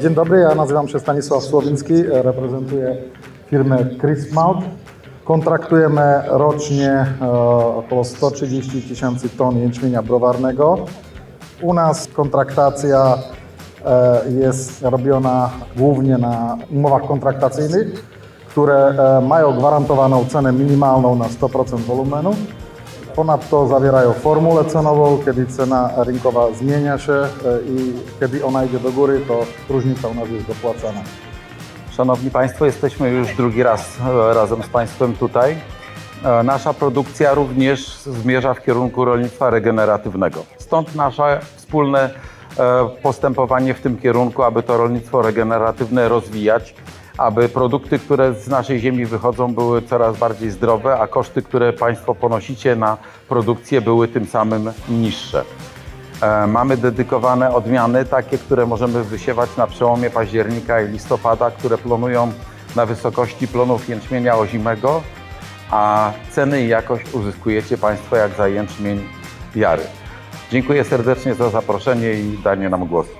Dzień dobry, ja nazywam się Stanisław Słowiński, reprezentuję firmę Chrismalt. Kontraktujemy rocznie e, około 130 tysięcy ton jęczmienia browarnego. U nas kontraktacja e, jest robiona głównie na umowach kontraktacyjnych, które e, mają gwarantowaną cenę minimalną na 100% wolumenu. Ponadto zawierają formułę cenową, kiedy cena rynkowa zmienia się e, i kiedy ona idzie do góry, to różnica u nas jest dopłacana. Szanowni Państwo, jesteśmy już drugi raz e, razem z Państwem tutaj. E, Nasza produkcja również zmierza w kierunku rolnictwa regeneratywnego. Stąd nasze wspólne postępowanie w tym kierunku, aby to rolnictwo regeneratywne rozwijać, aby produkty, które z naszej ziemi wychodzą, były coraz bardziej zdrowe, a koszty, które Państwo ponosicie na produkcję, były tym samym niższe. E, Mamy dedykowane odmiany, takie, które możemy wysiewać na przełomie października i listopada, które plonują na wysokości plonów jęczmienia ozimego, a ceny i jakość uzyskujecie Państwo jak za jęczmień jary. Dziękuję serdecznie za zaproszenie i danie nam głosu.